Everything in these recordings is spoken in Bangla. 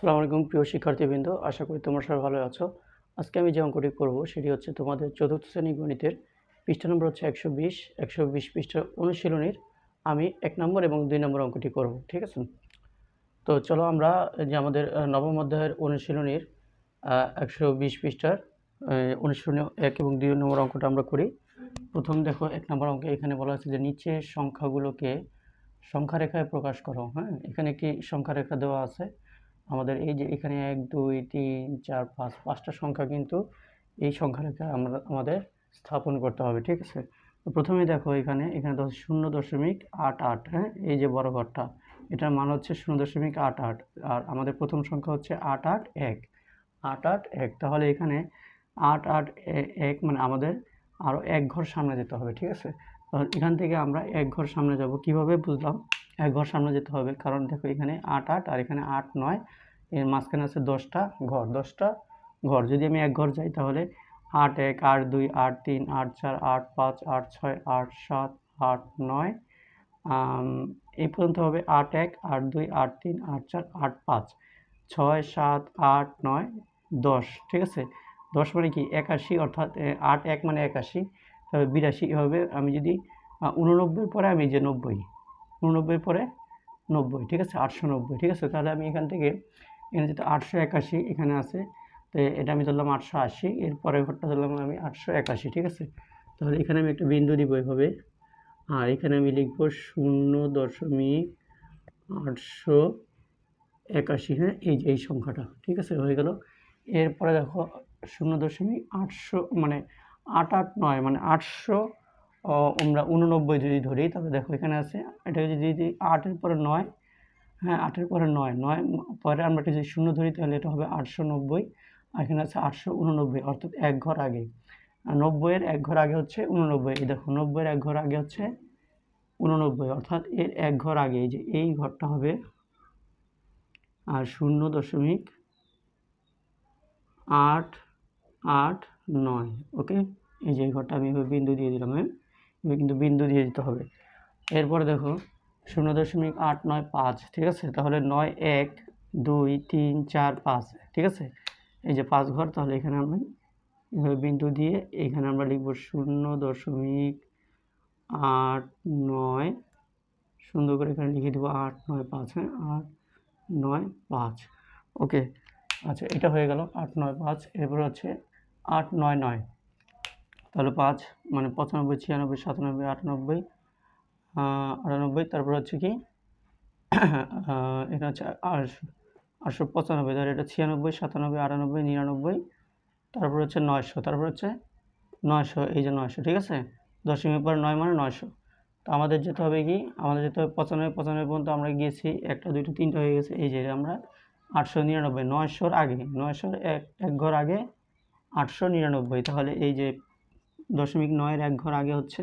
সালামু আলাইকুম, প্রিয় শিক্ষার্থীবৃন্দ। আশা করি তোমরা সবাই ভালো আছো। আজকে আমি যে অঙ্কটি করব, সেটি হচ্ছে তোমাদের চতুর্থ শ্রেণি গণিতের পৃষ্ঠা নম্বর হচ্ছে একশো বিশ। একশো বিশ পৃষ্ঠা অনুশীলনীর আমি এক নম্বর এবং দুই নম্বর অঙ্কটি করব, ঠিক আছে? তো চলো আমরা যে আমাদের নবম অধ্যায়ের অনুশীলনীর একশো বিশ পৃষ্ঠার অনুশীলনী এক এবং দুই নম্বর অঙ্কটা আমরা করি। প্রথম দেখো, এক নম্বর অঙ্কে এখানে বলা আছে যে নিচের সংখ্যাগুলোকে সংখ্যা রেখায় প্রকাশ করো হ্যাঁ? এখানে একটি সংখ্যা রেখা দেওয়া আছে? আমাদের এই যে এখানে এক, দুই, তিন, চার, পাঁচ, পাঁচটা সংখ্যা কিন্তু এই সংখ্যা রেখা আমরা আমাদের স্থাপন করতে হবে, ঠিক আছে? প্রথমে দেখো এখানে এখানে দশ শূন্য দশমিক আট আট হ্যাঁ? এই যে বড় ঘরটা, এটার মান হচ্ছে শূন্য দশমিক আট আট, আর আমাদের প্রথম সংখ্যা হচ্ছে আট আট এক, আট আট এক, তাহলে এখানে আট আট এক মানে আমাদের আরও এক ঘর সামনে যেতে হবে, ঠিক আছে? তাহলে এখান থেকে আমরা এক ঘর সামনে যাব, কীভাবে বুঝলাম? এক ঘর সামনে যেতে হবে। কারণ দেখো এখানে আট আট আর এখানে আট নয়, এর মাঝখানে আছে দশটা ঘর। দশটা ঘর। যদি আমি এক ঘর যাই তাহলে আট এক, আট দুই, আট তিন, আট চার, আট পাঁচ, আট ছয়, আট সাত, আট নয় এই পর্যন্ত হবে আট এক, আট দুই, আট তিন, আট চার, আট পাঁচ। ছয়, সাত, আট, নয়, দশ। ঠিক আছে? দশ মানে কি? একাশি, অর্থাৎ আট এক মানে একাশি। তবে বিরাশি হবে। আমি যদি উননব্বই পরে আমি যে নব্বই। উননব্বই পরে নব্বই, ঠিক আছে? আটশো নব্বই, ঠিক আছে? তাহলে আমি এখান থেকে এখানে যেটা আটশো একাশি এখানে আছে, তো এটা আমি ধরলাম আটশো আশি, এর পরের ঘরটা ধরলাম আমি আটশো একাশি, ঠিক আছে? তাহলে এখানে আমি একটা বিন্দু দিব এভাবে, আর এখানে আমি লিখব শূন্য দশমিক আটশো একাশি হ্যাঁ? এই যে, এই সংখ্যাটা, ঠিক আছে? হয়ে গেল। এরপরে দেখো, শূন্য দশমিক আটশো মানে আট আট নয় মানে আটশো আমরা উননব্বই যদি ধরি, তাহলে দেখো এখানে আছে, এটা যদি যদি আটের পরে নয় হ্যাঁ আটের পরে নয় নয় পরে আমরা যদি শূন্য ধরি, তাহলে এটা হবে আটশো নব্বই, আর এখানে আছে আটশো উননব্বই, অর্থাৎ এক ঘর আগে। নব্বইয়ের এক ঘর আগে হচ্ছে উননব্বই, এই দেখো নব্বইয়ের এক ঘর আগে হচ্ছে উননব্বই, অর্থাৎ এর এক ঘর আগে, এই যে এই ঘরটা হবে, আর শূন্য দশমিক আট আট, নয়, ওকে? এই যে ঘরটা আমি বিন্দু দিয়ে দিলাম হ্যাঁ? কিন্তু বিন্দু দিয়ে দিতে হবে। এরপর দেখো, শূন্য দশমিক আট নয় পাঁচ, ঠিক আছে? তাহলে নয় এক, দুই, তিন, চার, পাঁচ, ঠিক আছে? এই যে পাঁচ ঘর, তাহলে এখানে আমি এভাবে বিন্দু দিয়ে এখানে আমরা লিখব শূন্য দশমিক আট নয়, সুন্দর করে এখানে লিখে দেবো আট নয় পাঁচ হ্যাঁ? আট নয় পাঁচ, ওকে? আচ্ছা এটা হয়ে গেল আট নয় পাঁচ, এরপর হচ্ছে আট নয় নয়। তাহলে পাঁচ মানে পঁচানব্বই, ছিয়ানব্বই, সাতানব্বই, আটানব্বই আটানব্বই, তারপর হচ্ছে কি এটা হচ্ছে আটশো আটশো পঁচানব্বই, তাহলে এটা ছিয়ানব্বই, সাতানব্বই, আটানব্বই, নিরানব্বই, তারপর হচ্ছে নয়শো, তারপর হচ্ছে নয়শো, এই যে নয়শো, ঠিক আছে? দশমিক পর নয় মানে নয়শো। তো আমাদের যেতে হবে কি? আমাদের যেতে হবে পঁচানব্বই পঁচানব্বই পর্যন্ত আমরা গিয়েছি, একটা, দুইটা, তিনটা হয়ে গেছে, এই যে আমরা আটশো নিরানব্বই, নয়শোর আগে, নয়শোর এক এক ঘর আগে আটশো নিরানব্বই, তাহলে এই যে দশমিক নয়ের এক ঘর আগে হচ্ছে।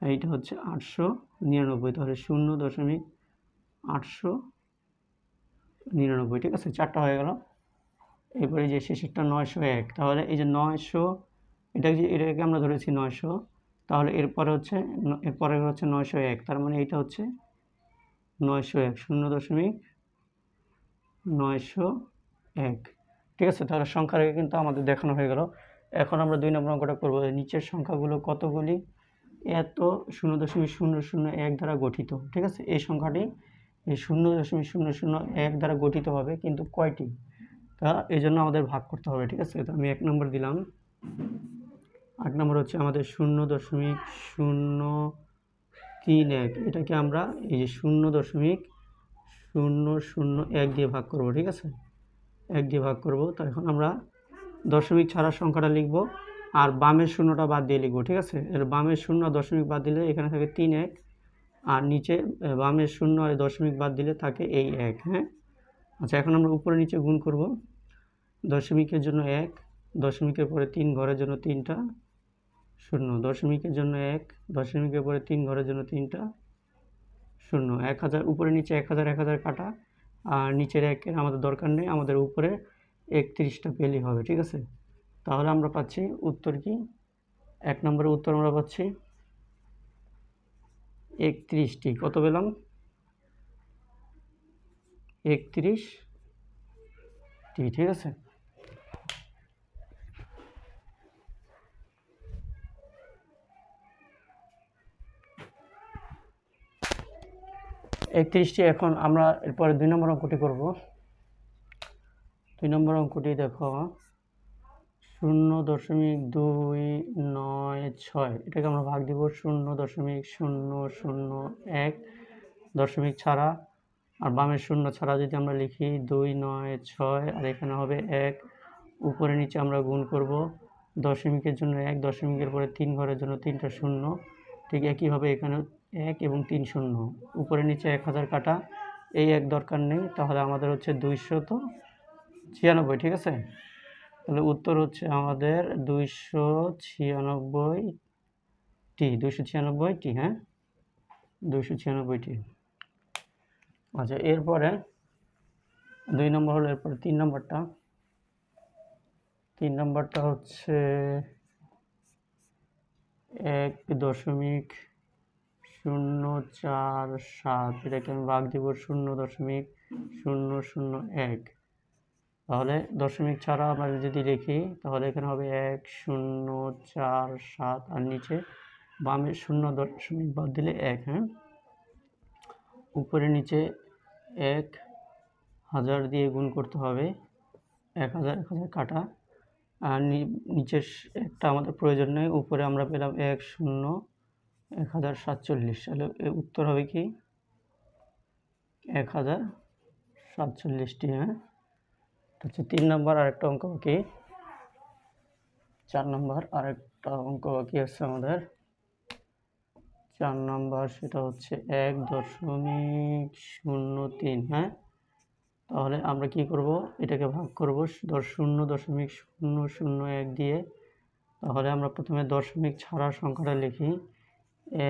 এইটা হচ্ছে আটশো নিরানব্বই, তাহলে শূন্য দশমিক আটশো নিরানব্বই, ঠিক আছে? চারটা হয়ে গেল। এরপরে যে শেষেরটা নয়শো এক, তাহলে এই যে নয়শো এটা যে, এটাকে আমরা ধরেছি নয়শো, তাহলে এরপরে হচ্ছে এরপরে হচ্ছে নয়শো এক, তার মানে এইটা হচ্ছে নয়শো এক, শূন্য দশমিক নয়শো এক, ঠিক আছে? তাহলে সংখ্যা রেখে কিন্তু আমাদের দেখানো হয়ে গেল। এখন আমরা দুই নম্বর অঙ্কটা করব। নিচের সংখ্যাগুলো কতগুলি এত শূন্য দশমিক শূন্য শূন্য এক দ্বারা গঠিত। ঠিক আছে? এই সংখ্যাটি এই শূন্য দশমিক শূন্য শূন্য এক দ্বারা গঠিত হবে কিন্তু কয়টি? তা এই জন্য আমাদের ভাগ করতে হবে, ঠিক আছে? তো আমি এক নম্বর দিলাম। আট নম্বর হচ্ছে আমাদের শূন্য দশমিক শূন্য তিন এক। এটাকে আমরা এই যে শূন্য দশমিক শূন্য শূন্য এক দিয়ে ভাগ করব, ঠিক আছে? এক দিয়ে ভাগ করব। তো এখন আমরা দশমিক ছাড়া সংখ্যাটা লিখব, আর বামের শূন্যটা বাদ দিয়ে লিখব, ঠিক আছে? এর বামের শূন্য দশমিক বাদ দিলে এখানে থাকে তিন এক, আর নিচে বামের শূন্য আর দশমিক বাদ দিলে থাকে এই এক হ্যাঁ? আচ্ছা এখন আমরা উপরে নিচে গুণ করব। দশমিকের জন্য এক, দশমিকের পরে তিন, ঘরের জন্য তিনটা, শূন্য। দশমিকের জন্য এক, দশমিকের পরে তিন, ঘরের জন্য তিনটা, শূন্য। এক হাজার, উপরে নিচে এক হাজার এক হাজার কাটা, আর নিচের একের আমাদের দরকার নেই, আমাদের উপরে একত্রিশটা পেলেই হবে, ঠিক আছে? তাহলে আমরা পাচ্ছি উত্তর কি? এক নম্বরের উত্তর আমরা পাচ্ছি একত্রিশটি। কত পেলাম? একত্রিশটি, ঠিক আছে? একত্রিশটি এখন আমরা এরপরে দুই নম্বর অঙ্কটি করব। দুই নম্বর অঙ্কটি দেখো। শূন্য দশমিক দুই নয় ছয়, এটাকে আমরা ভাগ দিব শূন্য দশমিক শূন্য শূন্য এক, দশমিক ছাড়া। আর বামের শূন্য ছাড়া যদি আমরা লিখি দুই নয় ছয়, আর এখানে হবে এক, উপরে নিচে আমরা গুণ করব দশমিকের জন্য এক, দশমিকের পরে তিন ঘরের জন্য তিনটা শূন্য। ঠিক একইভাবে এখানে এক এবং তিন শূন্য। উপরে নিচে এক হাজার কাটা, এই এক দরকার নেই, তাহলে আমাদের হচ্ছে দুইশত ছিয়ানব্বই, ঠিক আছে? তাহলে উত্তর হচ্ছে আমাদের দুইশো ছিয়ানব্বইটি দুইশো ছিয়ানব্বইটি হ্যাঁ? দুইশো ছিয়ানব্বইটি। আচ্ছা এরপরে দুই নম্বর হলো, এরপরে তিন নম্বরটা। তিন নম্বরটা হচ্ছে এক দশমিক শূন্য চার সাত, এটাকে আমি ভাগ দিব শূন্য দশমিক শূন্য শূন্য এক। তাহলে দশমিক ছাড়া আমরা যদি লিখি তাহলে এখানে হবে এক শূন্য চার সাত, আর নিচে বামে শূন্য দশমিক বাদ দিলে এক হ্যাঁ? উপরে নিচে এক হাজার দিয়ে গুণ করতে হবে, এক হাজার এক হাজার কাটা। আর নিচের একটা আমাদের প্রয়োজন নেই, উপরে আমরা পেলাম এক শূন্য, এক হাজার সাতচল্লিশ। তাহলে উত্তর হবে কি? এক হাজার সাতচল্লিশটি হ্যাঁ? হচ্ছে তিন নম্বর আরেকটা অঙ্ক বাকি। চার নম্বর আরেকটা অঙ্ক বাকি আছে আমাদের। চার নম্বর সেটা হচ্ছে এক দশমিক শূন্য তিন হ্যাঁ? তাহলে আমরা কি করব? এটাকে ভাগ করব দশ শূন্য দশমিক শূন্য শূন্য এক দিয়ে। তাহলে আমরা প্রথমে দশমিক ছাড়া সংখ্যাটা লিখি।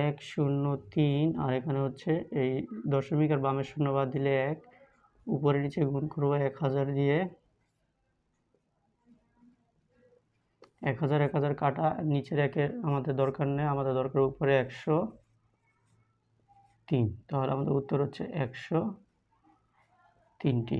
এক শূন্য তিন, আর এখানে হচ্ছে এই দশমিক আর বামের শূন্য বাদ দিলে এক। উপরে নিচে গুণ করব এক হাজার দিয়ে। এক হাজার এক হাজার কাটা নিচে একের আমাদের দরকার নেই, আমাদের দরকার উপরে একশো তিন। তাহলে আমাদের উত্তর হচ্ছে একশো তিনটি।